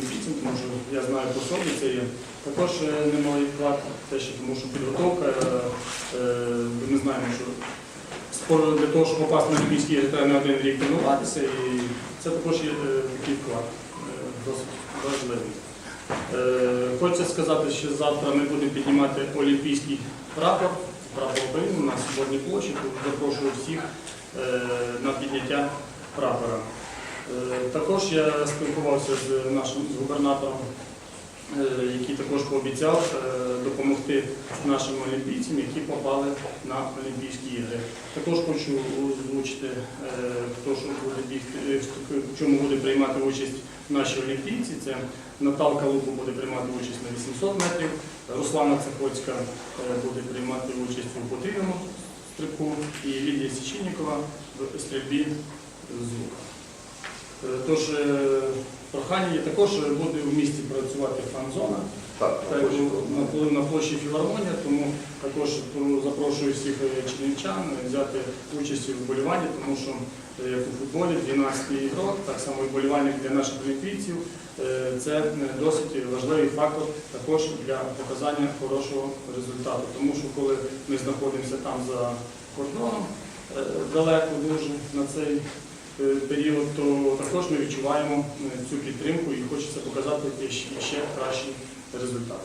олімпійцям, тому що я знаю по собі, це є також е, немалий вклад, те, що тому що підготовка, е, е, ми знаємо, що спор- для того, щоб попасти на Олімпійські ігри, треба не один рік тренуватися, і це також є такий вклад, досить важливий. Хочеться сказати, що завтра ми будемо піднімати олімпійський прапор, прапор України на Свободній площі. Запрошую всіх на підняття прапора. Е, Також я спілкувався з нашим губернатором, е, який також пообіцяв е, допомогти нашим олімпійцям, які попали на Олімпійські ігри. Також хочу озвучити, хто що буде бігти, в чому буде приймати участь наші олімпійці. Це Наталка Лупу буде приймати участь на 800 метрів, Руслана Цехоцька буде приймати участь у потрібному стрибку і Лідія Січинікова в стрільбі з лука. Е, Тож е, прохання є також е, буде в місті працювати фан-зона. Так, Так, на, на площі Філармонія, тому також запрошую всіх чернівчан взяти участь у вболіванні, тому що як у футболі 12-й ігрок, так само і вболівальник для наших олімпійців. Це досить важливий фактор також для показання хорошого результату. Тому що коли ми знаходимося там за кордоном далеко дуже на цей період, то також ми відчуваємо е, цю підтримку і хочеться показати ще кращий результат.